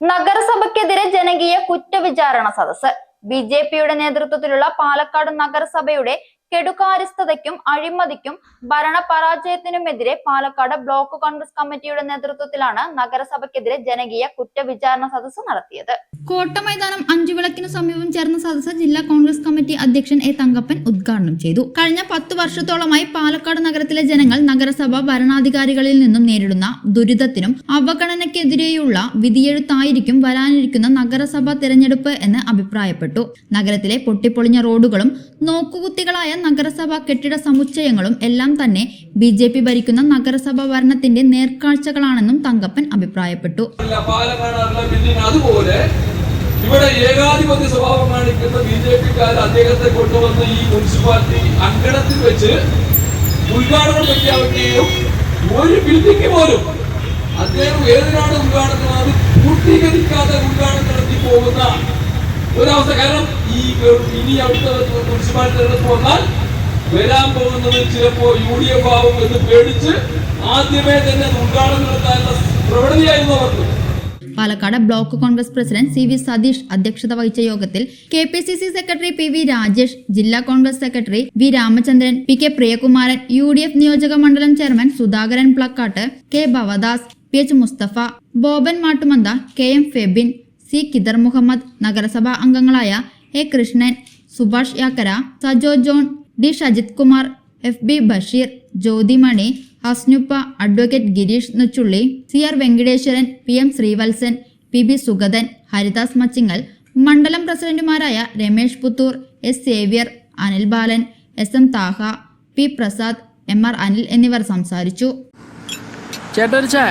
നഗരസഭയ്ക്കെതിരെ ജനകീയ കുറ്റവിചാരണ സദസ്സ്. B J പിയുടെ നേതൃത്വത്തിലുള്ള പാലക്കാട് നഗരസഭയുടെ കെടുകാര്യസ്ഥതയ്ക്കും അഴിമതിക്കും ഭരണ പരാജയത്തിനുമെതിരെ പാലക്കാട് ബ്ലോക്ക് കോൺഗ്രസ് കമ്മിറ്റിയുടെ നേതൃത്വത്തിലാണ് നഗരസഭയ്ക്കെതിരെ ജനകീയ കുറ്റവിചാരണ സദസ്സ് നടത്തിയത്. കോട്ടമൈതാനം അഞ്ചുവിളക്കിനു സമീപം ചേർന്ന സദസ്സ് ജില്ലാ കോൺഗ്രസ് കമ്മിറ്റി അധ്യക്ഷൻ എ തങ്കപ്പൻ ഉദ്ഘാടനം ചെയ്തു. കഴിഞ്ഞ പത്തു വർഷത്തോളമായി പാലക്കാട് നഗരത്തിലെ ജനങ്ങൾ നഗരസഭ ഭരണാധികാരികളിൽ നിന്നും നേരിടുന്ന ദുരിതത്തിനും അവഗണനയ്ക്കെതിരെയുള്ള വിധിയെഴുത്തായിരിക്കും വരാനിരിക്കുന്ന നഗരസഭാ തെരഞ്ഞെടുപ്പ് എന്ന് അഭിപ്രായപ്പെട്ടു. നഗരത്തിലെ പൊട്ടിപ്പൊളിഞ്ഞ റോഡുകളും നോക്കുകുത്തികളായ നഗരസഭാ കെട്ടിട സമുച്ചയങ്ങളും എല്ലാം തന്നെ ബി ജെ പി ഭരിക്കുന്ന നഗരസഭാ ഭരണത്തിന്റെ നേർക്കാഴ്ചകളാണെന്നും തങ്കപ്പൻ അഭിപ്രായപ്പെട്ടു. അതുപോലെ ഇവിടെ ഏകാധിപത്യ സ്വഭാവം കാണിക്കുന്ന ബി ജെ പിക്കാർ അദ്ദേഹത്തെ കൊണ്ടുവന്ന് ഈ മുനിസിപ്പാലിറ്റി അങ്കണത്തിൽ വെച്ച് ഉദ്ഘാടനം പ്രഖ്യാപിക്കുകയും ഒരു ബിൽഡിംഗ് പോലും അദ്ദേഹം ഏതിനാണ് ഉദ്ഘാടനം അത് പൂർത്തീകരിക്കാതെ ഉദ്ഘാടനം നടത്തി പോകുന്ന ഒരവസ്ഥ. കാരണം ഈ ഇനി അവിടുത്തെ മുനിസിപ്പാലിറ്റി തെരഞ്ഞെടുപ്പ് വന്നാൽ വരാൻ പോകുന്നത് ചിലപ്പോ യു ഡി എഫ് ആവും എന്ന് പേടിച്ച് ആദ്യമേ തന്നെ ഉദ്ഘാടനം നടത്താനുള്ള പ്രവണതയായിരുന്നു അവർക്ക്. Palakkad block Congress president C V Satheesh അധ്യക്ഷത വഹിച്ച യോഗത്തിൽ K P C C secretary P V Rajesh ജില്ലാ Congress secretary V Ramachandran P K Priyakumaran U D F നിയോജക മണ്ഡലം chairman Sudhakaran Plakkatt K Bhavadas P H Musthafa Boban Mattumantha K M Febin C Kidar Muhammad നഗരസഭാ അംഗങ്ങളായ A Krishnan Subhash Yakkara Sajo John D Shajith Kumar F B Basheer Jyothimani Hasnuppa advocate Gireesh Nuchulli C R Venkateswaran P M Sreevalsan P B Sugathan Haridas Machingal മണ്ഡലം പ്രസിഡന്റുമാരായ Ramesh Puthur S Xavier Anil Balan S M Thaha P Prasad M R Anil എന്നിവർ സംസാരിച്ചു. ചേട്ടാ ചായ.